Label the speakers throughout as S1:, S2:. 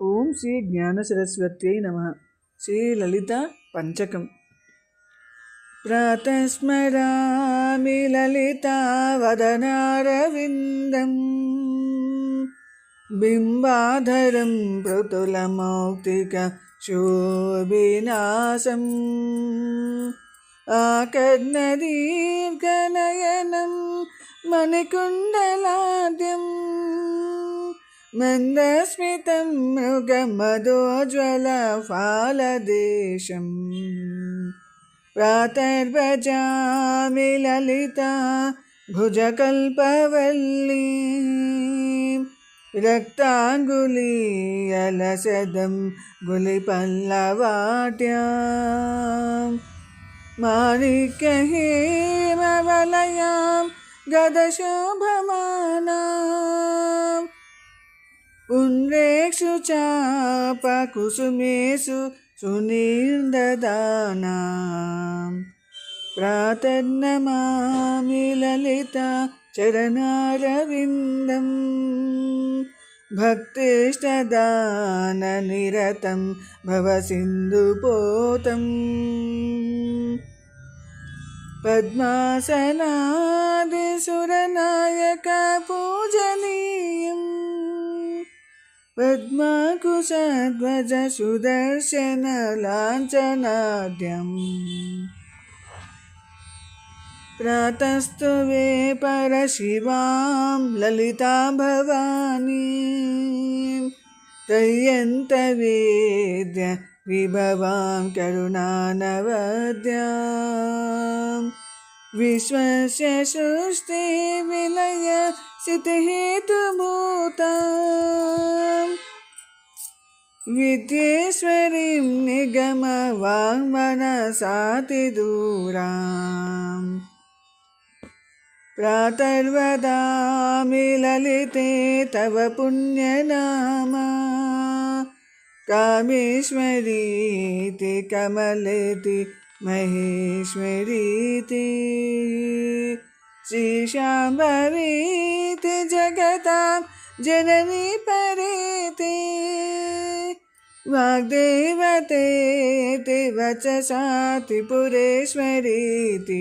S1: ఓం శ్రీ జ్ఞాన సరస్వత్యై నమ శ్రీ లలిత పంచకం ప్రాతస్మరామి లలితా వదనారవిందం బింబాధరం పృతులమౌక్తిక శోభినాశం ఆకర్ణదీర్ఘనయనం మణికుండలాద్యం मन्दस्मितं मृगमदोज्वलफालदेशम् प्रातर्भजामि ललिता भुजकल्पवल्ली। रक्ताङ्गुलीयलसदं गुलिपल्लवाट्यां। माणिक्यहेमवलयां गदशोभमानाम्। पुण्ड्रेषु चापकुसुमेषु सुनिर्ददानां प्रातर्नमामि ललिता चरणारविन्दं भक्तिष्टदाननिरतं भवसिन्धुपोतम् पद्मासनादिसुरनायकपूजनीयम् पद्माकुशध्वज प्रातस्तु वे परशिवां ललिता भवानी। त्रय्यन्तवेद्य विभवां करुणानवद्याम् विश्वस्य सृष्टि विलय चितिहेतुभूता विद्येश्वरीं निगमवाङ्मनसातिदूरा प्रातर्वदामि ललिते तव पुण्यनामा। कामेश्वरीति कमलेति महेश्वरीति श्रीशाम्भवीति जगतां जननी परेति। वाग्देवतेति वचसा त्रिपुरेश्वरीति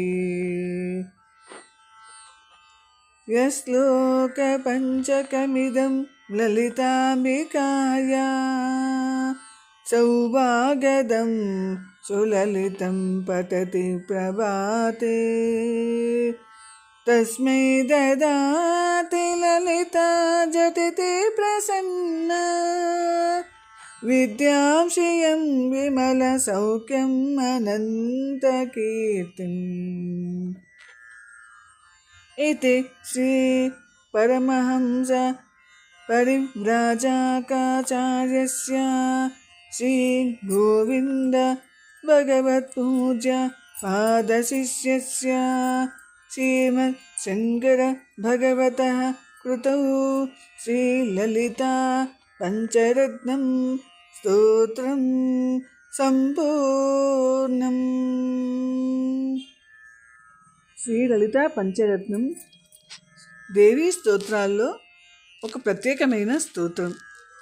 S1: यश्लोकपञ्चकमिदं ललिताम्बिकाया सौभागदं सुललितं पठति प्रभाते। तस्मै ददाति ललिता झटिति प्रसन्ना। विद्यां श्रियं विमलसौख्यम् अनन्तकीर्तिम्। इति श्रीपरमहंस परिव्राजाकाचार्यस्य श्रीगोविन्द भगवत्पूज्य पादशिष्यस्य श्रीमत्शङ्करभगवतः कृतौ श्रीललिता पञ्चरत्नं స్తోత్రం సంపూర్ణం శ్రీ లలిత పంచరత్నం దేవీ స్తోత్రాల్లో ఒక ప్రత్యేకమైన స్తోత్రం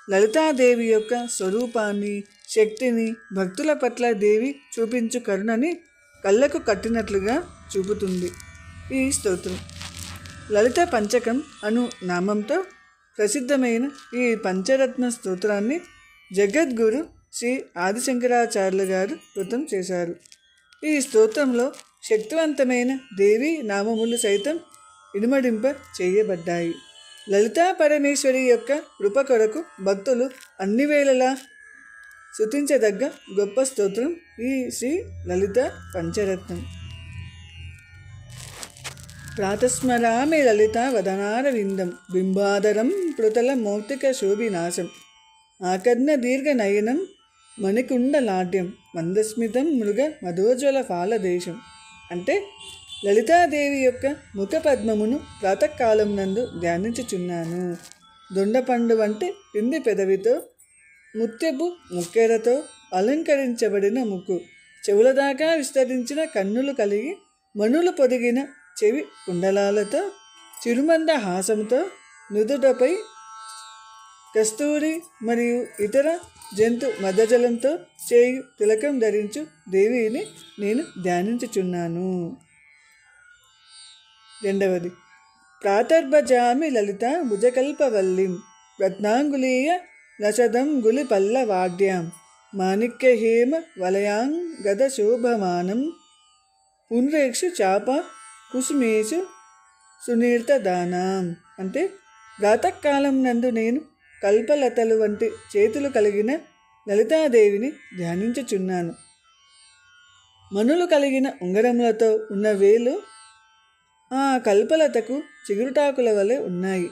S1: లలితాదేవి యొక్క స్వరూపాన్ని శక్తిని భక్తుల పట్ల దేవి చూపించు కరుణని కళ్ళకు కట్టినట్లుగా చూపుతుంది. ఈ స్తోత్రం. లలిత పంచకం అను నామంతో ప్రసిద్ధమైన ఈ పంచరత్న స్తోత్రాన్ని జగద్గురు శ్రీ ఆదిశంకరాచార్యులు గారు కృతం చేశారు. ఈ స్తోత్రంలో శక్తివంతమైన దేవి నామములు సైతం ఇనుమడింప చేయబడ్డాయి. లలితా పరమేశ్వరి యొక్క కృప కొరకు భక్తులు అన్ని వేళలా శృతించదగ్గ గొప్ప స్తోత్రం ఈ శ్రీ లలిత పంచరత్నం. ప్రాతస్మరామి లలిత వదనార విందం బింబాదరం పృతల మౌక్తిక శోభినాశం. ఆకర్ణ దీర్ఘ నయనం మణికుండలాడ్యం మందస్మితం మృగ మధోజ్వల ఫాలదేశం. అంటే లలితాదేవి యొక్క ముఖ పద్మమును ప్రాతకాలం నందు ధ్యానించుచున్నాను. దొండపండు వంటి పిండి పెదవితో ముత్యపు ముక్కెరతో అలంకరించబడిన ముక్కు. చెవుల దాకా విస్తరించిన కన్నులు కలిగి మనులు పొదిగిన చెవి కుండలాలతో చిరుమంద హాసంతో నుదుటపై కస్తూరి మరియు ఇతర జంతు మదజలంతో చేయి తిలకం ధరించు దేవిని నేను ధ్యానించుచున్నాను. రెండవది ప్రాతర్భజామి లలిత భుజకల్పవల్లిం రత్నాంగులీయ లసదం గులి పల్లవాడ్యాం మాణిక్యహేమ వలయాం గద శోభమానం పునరేక్షు చాప కుసుమేషు సునీర్తదానాం అంటే ప్రాతకాలం నందు నేను కల్పలతలు వంటి చేతులు కలిగిన లలితాదేవిని ధ్యానించుచున్నాను. మనులు కలిగిన ఉంగరములతో ఉన్న వేలు ఆ కల్పలతకు చిగురుటాకుల వలె ఉన్నాయి.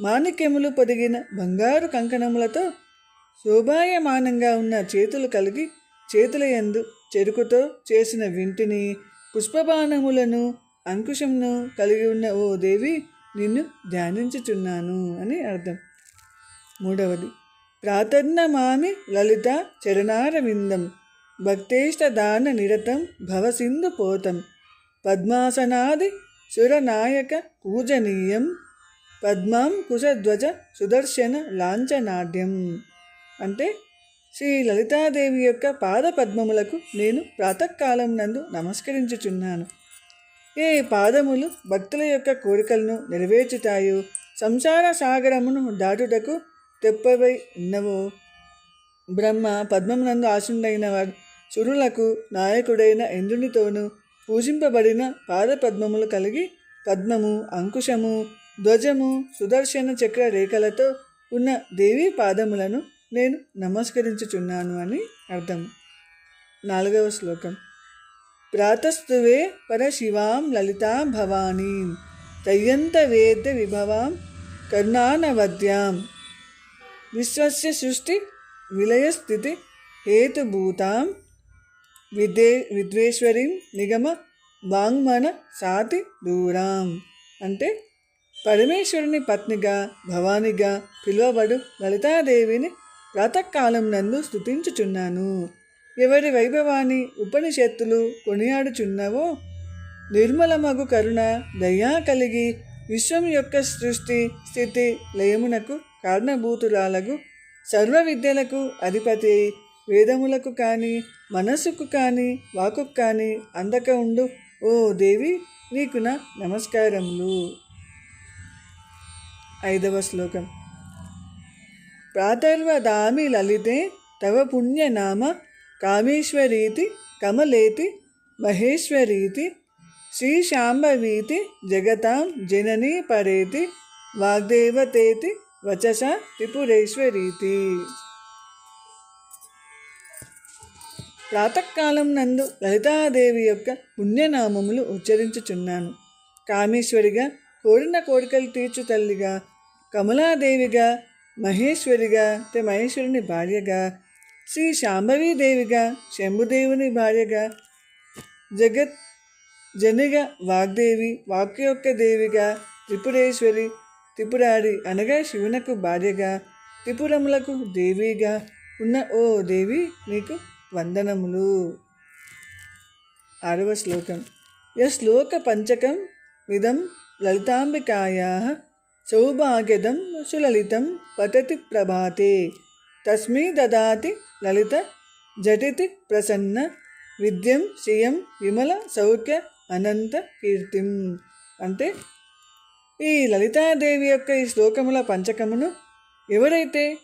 S1: మాణిక్యములు పొదిగిన బంగారు కంకణములతో శోభాయమానంగా ఉన్న చేతులు కలిగి చేతుల యందు చెరుకుతో చేసిన వింటిని పుష్పబాణములను అంకుశమును కలిగి ఉన్న ఓ దేవి నిన్ను ధ్యానించుచున్నాను అని అర్థం. మూడవది ప్రాతర్ణమామి లలిత చరణారవిందం భక్తేష్టదాన నిరతం భవసింధు పోతం పద్మాసనాది సురనాయక పూజనీయం. పద్మాం కుశధ్వజ సుదర్శన లాంఛనాడ్యం అంటే శ్రీ లలితాదేవి యొక్క పాద పద్మములకు నేను ప్రాతకాలం నందు నమస్కరించుచున్నాను. ఏ పాదములు భక్తుల యొక్క కోరికలను నెరవేర్చుతాయో సంసార సాగరమును దాటుటకు తెప్పవై ఉన్నవో? బ్రహ్మ పద్మమునందు ఆశుండైన వాడు సురులకు నాయకుడైన ఇంద్రునితోనూ పూజింపబడిన పాదపద్మములు కలిగి పద్మము అంకుశము ధ్వజము సుదర్శన చక్ర రేఖలతో ఉన్న దేవీ పాదములను నేను నమస్కరించుచున్నాను అని అర్థం. నాలుగవ శ్లోకం. ప్రాతస్తువే పరశివాం లలితా భవానీం తయ్యంత వేద్య విభవాం కరుణానవద్యాం. విశ్వస్య సృష్టి విలయస్థితి హేతుభూతాం. విద్వే విద్వేశ్వరీం నిగమ వాంగ్మన సాతి దూరాం. అంటే పరమేశ్వరుని పత్నిగా భవానిగా పిలువబడు లలితాదేవిని ప్రాతకాలం నందు స్థుతించుచున్నాను ఎవరి వైభవాన్ని ఉపనిషత్తులు కొనియాడుచున్నవో నిర్మలమగు కరుణ దయా కలిగి విశ్వం యొక్క సృష్టి స్థితి లయమునకు కారణభూతురాలకు సర్వ విద్యలకు అధిపతి వేదములకు కానీ మనస్సుకు కానీ వాకు కానీ అందక ఉండు ఓ దేవి నీకు నా నమస్కారములు. ఐదవ శ్లోకం. ప్రాతర్వదామి లలితే తవ పుణ్యనామ కామేశ్వరీతి కమలేతి మహేశ్వరీతి శ్రీశాంభవీతి జగతాం జననీ పరేతి వాగ్దేవతేతి వచస త్రిపురేశ్వరీతి. ప్రాతకాలం నందు లలితాదేవి యొక్క పుణ్యనామములు ఉచ్చరించుచున్నాను. కామేశ్వరిగా కోరిన కోరికలు తీర్చు తల్లిగా కమలాదేవిగా మహేశ్వరిగా అంటే మహేశ్వరుని భార్యగా శ్రీ శాంభవీదేవిగా శంభుదేవుని భార్యగా జగత్ జనిగ వాగ్దేవి వాక్యొక్క దేవిగా త్రిపురేశ్వరి త్రిపురారి అనగా శివునకు భార్యగా త్రిపురములకు దేవిగా ఉన్న ఓ దేవి నీకు వందనములు. ఆరవ శ్లోకం. య శ్లోక పంచకం విధం లలితాంబికాయా సౌభాగ్యదం సులలితం పతతి ప్రభాతే. తస్మీ దదాతి లలిత జటితి ప్రసన్న విద్యం శ్రియం విమల సౌఖ్య అనంత కీర్తిం. అంటే ఈ లలితాదేవి యొక్క ఈ శ్లోకముల పంచకమును ఎవరైతే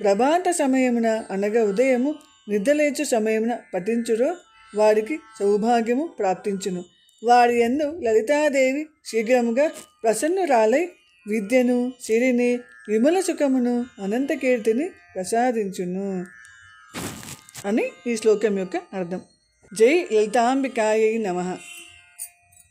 S1: ప్రభాత సమయమున అనగా ఉదయము నిద్రలేచు సమయమున పఠించురో వారికి సౌభాగ్యము ప్రాప్తించును. వారి ఎందు లలితాదేవి శీఘ్రముగా ప్రసన్నురాలై విద్యను సిరిని విమల సుఖమును అనంతకీర్తిని ప్రసాదించును అని ఈ శ్లోకం యొక్క అర్థం. జై లలితాంబికాయ నమ.